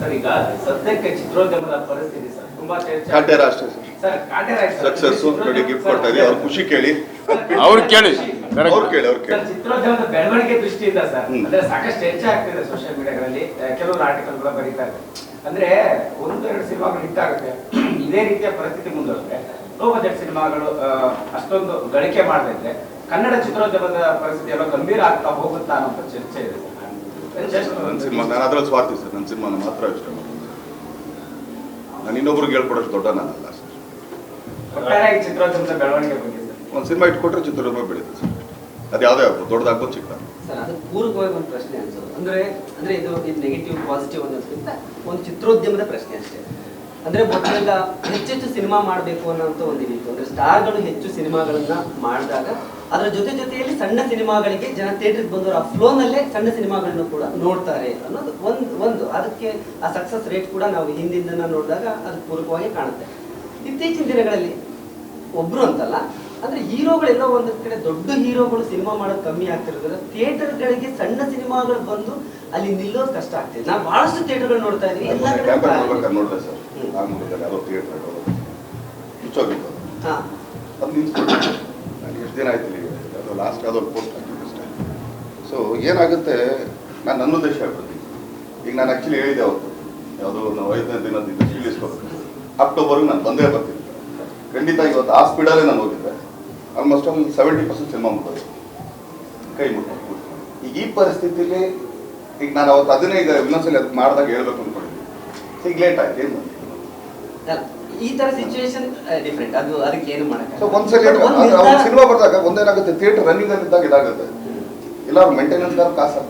Sir ಈಗ ಸದ್ಯಕ್ಕೆ ಚಿತ್ರೋದ್ಯಮದ ಪರಿಸ್ಥಿತಿ ಸರ್ ತುಂಬಾ ಚರ್ಚೆ ಕಾಟೇರ ಅಷ್ಟೇ sir. Sir Kaatera sir. Success ನೋಡಿ ಗಿಫ್ಟ್ ಕೊಡ್ತಾ ಇದೀವಿ ಅವ್ರ ಖುಷಿ ಕೇಳಿ. ಅವ್ರು ಕೇಳಿ. ಅವ್ರು ಕೇಳಿ ಅವ್ರು ಸರ್, ಕೇಳಿ ಚಿತ್ರೋದ್ಯಮದ ಬೆಳವಣಿಗೆ ದೃಷ್ಟಿಯಿಂದ ಸರ್ ಅಂದ್ರೆ ಸಾಕಷ್ಟು ಚರ್ಚೆ ಆಗ್ತಿದೆ ಸೋಷಿಯಲ್ ಮೀಡಿಯಾಗಳಲ್ಲಿ ಕೆಲವರು ಆರ್ಟಿಕಲ್ ಕೂಡ ಬರೀತಾ ಇದ್ದಾರೆ. ಅಂದ್ರೆ ಒಂದು ಎರಡು ಸಿನಿಮಾಗಳು ಹಿಟ್ ಆಗುತ್ತೆ. ಇದೇ ರೀತಿಯ ಪರಿಸ್ಥಿತಿ ಮುಂದುವರೆದ್ರೆ ಲೋ ಬಜೆಟ್ ಸಿನಿಮಾಗಳು ಆ, ಅಷ್ಟೊಂದು ಗಳಿಕೆ ಮಾಡದಿದ್ರೆ ಕನ್ನಡ ಚಿತ್ರೋದ್ಯಮದ ಪರಿಸ್ಥಿತಿ ಎಲ್ಲ ಗಂಭೀರ ಆಗ್ತಾ ಹೋಗುತ್ತಾ ಅನ್ನೋ ಚರ್ಚೆ ಇದೆ ನನ್ನ ಸಿನಿಮಾ ನಾನು ಅದ್ರಲ್ಲಿ ಸ್ವಾರ್ಥಿ ಸರ್ ನನ್ನ ಸಿನಿಮಾನ ಮಾತ್ರ ಇಷ್ಟ ನಾನು ಇನ್ನೊಬ್ರಿಗೆ ಹೇಳ್ಕೊಡೋಷ್ಟು ದೊಡ್ಡ ನಾನಲ್ಲ ಸರ್. ಒಟ್ಟಾರೆಯಾಗಿ ಚಿತ್ರೋದ್ಯಮದ ಬೆಳವಣಿಗೆ ಬಗ್ಗೆ ಸರ್. ಒಂದು ಸಿನಿಮಾ ಇಟ್ಕೊಟ್ರೆ ಚಿತ್ರದುರ್ಗ ಬೆಳೀತದೆ ಸರ್. ಅದು ಯಾವುದೇ ಆಗ್ಬೋದು ದೊಡ್ಡದಾಗ್ಬೋದು ಚಿಕ್ಕದಾಗ್ಬೋದು ಸರ್ ಅದು ಪೂರಕವಾಗಿ ಒಂದು ಪ್ರಶ್ನೆ ಅನ್ಸೋದು. ಅಂದ್ರೆ ಅಂದ್ರೆ ಇದು ಇದು ನೆಗೆಟಿವ್ ಪಾಸಿಟಿವ್ ಅನ್ನೋದಕ್ಕಿಂತ ಒಂದು ಚಿತ್ರೋದ್ಯಮದ ಪ್ರಶ್ನೆ ಅಷ್ಟೇ. ಅಂದ್ರೆ ಮೊದಲೆಲ್ಲ ಹೆಚ್ಚೆಚ್ಚು ಸಿನಿಮಾ ಮಾಡಬೇಕು ಅನ್ನೋಂಥ ಒಂದು ಇದಿತ್ತು. ಅಂದ್ರೆ ಸ್ಟಾರ್ಗಳು ಹೆಚ್ಚು ಸಿನಿಮಾಗಳನ್ನ ಮಾಡಿದಾಗ ಅದರ ಜೊತೆ ಜೊತೆಯಲ್ಲಿ ಸಣ್ಣ ಸಿನಿಮಾಗಳಿಗೆ ಜನ ಥಿಯೇಟರ್ ಬಂದವರು ಆ ಫ್ಲೋನಲ್ಲೇ ಸಣ್ಣ ಸಿನಿಮಾಗಳನ್ನು ಕೂಡ ನೋಡ್ತಾರೆ ಅನ್ನೋದು ಒಂದು ಒಂದು. ಅದಕ್ಕೆ ಆ ಸಕ್ಸಸ್ ರೇಟ್ ಕೂಡ ನಾವು ಹಿಂದಿಂದ ನೋಡಿದಾಗ ಅದು ಪೂರಕವಾಗಿ ಕಾಣುತ್ತೆ. ಇತ್ತೀಚಿನ ದಿನಗಳಲ್ಲಿ ಒಬ್ರು ಅಂತಲ್ಲ ಅಂದ್ರೆ ಹೀರೋಗಳೆಲ್ಲ ಒಂದ್ ಕಡೆ ದೊಡ್ಡ ಹೀರೋಗಳು ಸಿನಿಮಾ ಮಾಡೋದು ಕಮ್ಮಿ ಆಗ್ತಿರೋದ್ರಿಂದ ಥಿಯೇಟರ್ಗಳಿಗೆ ಸಣ್ಣ ಸಿನಿಮಾಗಳು ಬಂದು ಅಲ್ಲಿ ನಿಲ್ಲೋದು ಕಷ್ಟ ಆಗ್ತಿದೆ. ನಾವು ಬಹಳಷ್ಟು ಥಿಯೇಟರ್ಗಳು ನೋಡ್ತಾ ಇದ್ವಿ ಎಲ್ಲ ಕಡೆ ಹಾ. ಅದು ನಿಂತ್ಕೊಂಡು ನಾನು ಎಷ್ಟು ದಿನ ಆಯ್ತು ಇಲ್ಲಿ ಅದು ಲಾಸ್ಟ್ ಯಾವುದೋ ಪೋಸ್ಟ್ ಹಾಕಿದ್ದು ಸೊ ಏನಾಗುತ್ತೆ? ನಾನು ನನ್ನ ಉದ್ದೇಶ ಹೇಳ್ಬಿಡ್ತೀನಿ ಈಗ ನಾನು ಆ್ಯಕ್ಚುಲಿ ಹೇಳಿದೆ ಅವತ್ತು. ಯಾವುದೋ ನಾವು ಐದನೇ ದಿನದಿಂದ ಇಳಿಸ್ಕೋಬೇಕು ಅಕ್ಟೋಬರ್ಗೆ ನಾನು ಬಂದೇ ಬರ್ತೀನಿ. ಖಂಡಿತ ಇವತ್ತು ಆ ಸ್ಪೀಡಲ್ಲೇ ನಾನು ಹೋಗಿದ್ದೆ. Almost all seventy percent cinema ಮುಟ್ಟೋದು ಕೈ ಮುಟ್ಟೋದು ಈಗ ಈ ಪರಿಸ್ಥಿತಿಯಲ್ಲಿ ಈಗ ನಾನು ಅವತ್ತು ಅದನ್ನೇ ಈಗ ಇನ್ನೊಂದ್ಸಲಿ ಅದು ಮಾಡಿದಾಗ ಹೇಳ್ಬೇಕು ಅಂದ್ಕೊಂಡಿದ್ದೀನಿ. ಈಗ ಲೇಟ್ ಆಯ್ತು, ಏನು ಮಾಡ್ತೀನಿ ಈ ತರ ಸಿಚುವೇಶನ್ ಡಿಫ್ರೆಂಟ್ ಅದು ಅದಕ್ಕೆ ಏನು ಸೊ ಒಂದ್ಸಲಿ ಸಿನಿಮಾ ಬರ್ದಾಗ ಒಂದೇನಾಗುತ್ತೆ? ಥಿಯೇಟರ್ ರನ್ನಿಂಗ್ ಅಲ್ಲಿ ಇದ್ದಾಗ ಇದಾಗುತ್ತೆ. ಇಲ್ಲ ಮೇಂಟೆನೆನ್ಸ್ ಕಾಸು?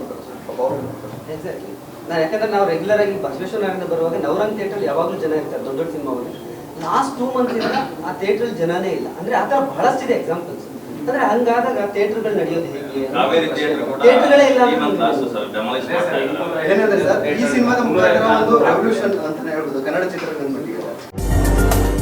ಎಕ್ಸಾಕ್ಟ್ಲಿ ನಾನು ಯಾಕಂದ್ರೆ ನಾವು ರೆಗ್ಯುಲರ್ ಆಗಿ ಬಸವೇಶ್ವರ ನಗರದಿಂದ ಬರುವಾಗ ನವರಂಗ್ ಥಿಯೇಟರ್ ಯಾವಾಗಲೂ ಜನ ಇರ್ತಾರೆ ದೊಡ್ಡ ದೊಡ್ಡ ಸಿನಿಮಾ ಲಾಸ್ಟ್ ಟೂ ಮಂತ್ ಇಂದ ಆ ಥಿಯೇಟರ್ ಜನನೇ ಇಲ್ಲ. ಅಂದ್ರೆ ಆ ಬಹಳಷ್ಟು ಇದೆ ಎಕ್ಸಾಂಪಲ್ಸ್ ಅಂದ್ರೆ ಹಂಗಾದಾಗ ಥಿಯೇಟರ್ಗಳು ನಡೆಯೋದು ಹೇಗೆ? ಥಿಯೇಟರ್ಗಳೇ ಇಲ್ಲ ಏನಂದ್ರೆ ಸರ್ ಈ ಸಿನಿಮಾದ ಮುಖಾಂತರ ಒಂದು ರೆವಲ್ಯೂಷನ್ ಅಂತಾನೆ ಹೇಳ್ಬೋದು. ಕನ್ನಡ ಚಿತ್ರರಂಗದ ಮಟ್ಟಿಗೆ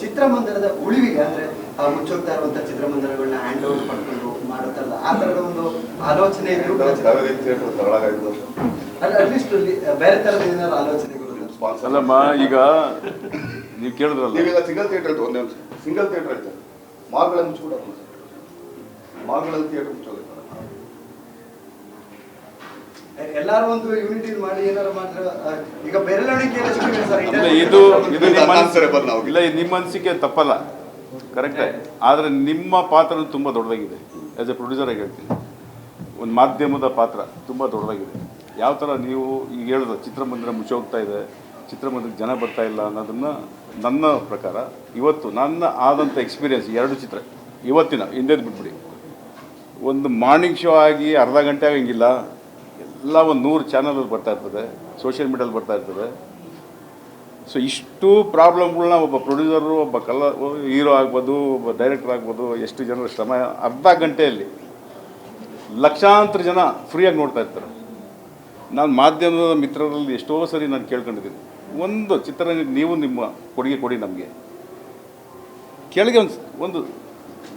ಚಿತ್ರಮಂದಿರದ ಉಳಿವಿಗೆ ಅಂದ್ರೆ ಆ ಮುಚ್ಚೋಗ್ತಾ ಇರುವಂತ ಚಿತ್ರಮಂದಿರಗಳನ್ನ ಹ್ಯಾಂಡ್ ಓವರ್ ಪಡ್ಕೊಂಡು ಮಾಡುತ್ತಲ್ಲ ಆ ತರದ ಒಂದು ಆಲೋಚನೆ ಅಟ್ಲೀಸ್ಟ್ ಬೇರೆ ತರದ ಏನಾದ್ರು ಆಲೋಚನೆಗಳು ಅಲ್ಲಮ್ಮ ಈಗ ನೀವು ಕೇಳಿದ್ರಲ್ಲ. ನೀವೀಗ ಸಿಂಗಲ್ ಥಿಯೇಟರ್ ಇತ್ತು ಒಂದೇ ಸಿಂಗಲ್ ಥಿಯೇಟರ್ ಐತೆ ಮಾಲ್ಗಳಲ್ಲಿ ಮುಚ್ಚಿಬಿಡೋದು ಮಾಲ್ಗಳಲ್ಲಿ ಥಿಯೇಟರ್ ಮುಚ್ಚೋಗುತ್ತೆ ಎಲ್ಲಾರು ಒಂದು ಯೂನಿಟಿ ಮಾಡಿ ಏನಾರು ಮಾಡಿದ್ರೆ ಆ, ಈಗ ಬೆರಳಿಕೆ ಎಷ್ಟಿದೆ ಸರ್ ಇದು ಇದು ನಿಮ್ಮ Unanswerable ನಾವು. ಇಲ್ಲ ನಿಮ್ಮ ಅನಿಸಿಕೆ ತಪ್ಪಲ್ಲ. ಕರೆಕ್ಟೇ ಆದರೆ ನಿಮ್ಮ ಪಾತ್ರ ತುಂಬ ದೊಡ್ಡದಾಗಿದೆ. ಆ್ಯಸ್ ಎ ಪ್ರೊಡ್ಯೂಸರ್ ಆಗಿ ಹೇಳ್ತೀನಿ. ಒಂದು ಮಾಧ್ಯಮದ ಪಾತ್ರ ತುಂಬ ದೊಡ್ಡದಾಗಿದೆ. ಯಾವ ಥರ ನೀವು ಈಗ ಹೇಳಿದ ಚಿತ್ರಮಂದಿರ ಮುಚ್ಚಿ ಹೋಗ್ತಾ ಇದೆ ಚಿತ್ರಮಂದಿರಕ್ಕೆ ಜನ ಬರ್ತಾ ಇಲ್ಲ ಅನ್ನೋದನ್ನ ನನ್ನ ಪ್ರಕಾರ ಇವತ್ತು ನನ್ನ ಆದಂಥ ಎಕ್ಸ್ಪೀರಿಯನ್ಸ್ ಎರಡು ಚಿತ್ರ ಇವತ್ತಿನ ಹಿಂದೆದು ಬಿಟ್ಬಿಡಿ. ಒಂದು ಮಾರ್ನಿಂಗ್ ಶೋ ಆಗಿ ಅರ್ಧ ಗಂಟೆ ಆಗಂಗಿಲ್ಲ. ಎಲ್ಲ ಒಂದು ನೂರು ಚಾನಲಲ್ಲಿ ಬರ್ತಾ ಇರ್ತದೆ ಸೋಷಿಯಲ್ ಮೀಡಿಯಲ್ಲಿ ಬರ್ತಾ ಇರ್ತದೆ. ಸೊ ಇಷ್ಟು ಪ್ರಾಬ್ಲಮ್ಗಳನ್ನ ಒಬ್ಬ ಪ್ರೊಡ್ಯೂಸರು ಒಬ್ಬ ಕಲ ಹೀರೋ ಆಗ್ಬೋದು, ಒಬ್ಬ ಡೈರೆಕ್ಟರ್ ಆಗ್ಬೋದು, ಎಷ್ಟು ಜನರ ಶ್ರಮ, ಅರ್ಧ ಗಂಟೆಯಲ್ಲಿ ಲಕ್ಷಾಂತರ ಜನ ಫ್ರೀಯಾಗಿ ನೋಡ್ತಾ ಇರ್ತಾರೆ. ನಾನು ಮಾಧ್ಯಮದ ಮಿತ್ರರಲ್ಲಿ ಎಷ್ಟೋ ಸರಿ ನಾನು ಕೇಳ್ಕೊಂಡಿದ್ದೀನಿ. ಒಂದು ಚಿತ್ರ ನೀವು ನಿಮ್ಮ ಕೊಡುಗೆ ಕೊಡಿ ನಮಗೆ. ಕೆಳಗೆ ಒಂದು ಒಂದು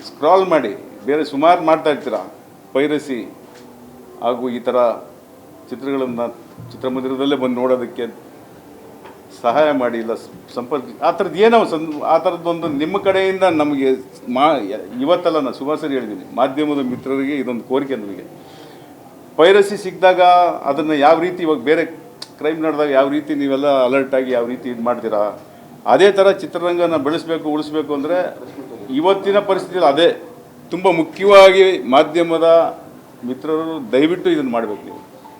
ಸ್ಕ್ರಾಲ್ ಮಾಡಿ, ಬೇರೆ ಸುಮಾರು ಮಾಡ್ತಾ ಇರ್ತೀರ? ಪೈರಸಿ ಹಾಗೂ ಈ ಥರ ಚಿತ್ರಗಳನ್ನು ಚಿತ್ರಮಂದಿರದಲ್ಲೇ ಬಂದು ನೋಡೋದಕ್ಕೆ ಸಹಾಯ ಮಾಡಿ ಇಲ್ಲ, ಸಂಪರ್ಕ, ಆ ಥರದ್ದು ಏನೋ ಸಂ, ಆ ಥರದ್ದೊಂದು ನಿಮ್ಮ ಕಡೆಯಿಂದ ನಮಗೆ ಮಾ, ಇವತ್ತಲ್ಲ ನಾನು ಸುಮಾರು ಸರಿ ಹೇಳಿದ್ದೀನಿ ಮಾಧ್ಯಮದ ಮಿತ್ರರಿಗೆ ಇದೊಂದು ಕೋರಿಕೆ ನಮಗೆ. ಪೈರಸಿ ಸಿಕ್ಕಿದಾಗ ಅದನ್ನು ಯಾವ ರೀತಿ ಇವಾಗ ಬೇರೆ ಕ್ರೈಮ್ ನಡೆದಾಗ ಯಾವ ರೀತಿ ನೀವೆಲ್ಲ ಅಲರ್ಟ್ ಆಗಿ ಯಾವ ರೀತಿ ಇದು ಮಾಡ್ತೀರಾ? ಅದೇ ಥರ ಚಿತ್ರರಂಗನ ಬೆಳೆಸಬೇಕು, ಉಳಿಸ್ಬೇಕು ಅಂದರೆ ಇವತ್ತಿನ ಪರಿಸ್ಥಿತಿಯಲ್ಲಿ ಅದೇ. ತುಂಬ ಮುಖ್ಯವಾಗಿ ಮಾಧ್ಯಮದ ಮಿತ್ರರು ದಯವಿಟ್ಟು ಇದನ್ನು ಮಾಡಬೇಕು ನೀವು.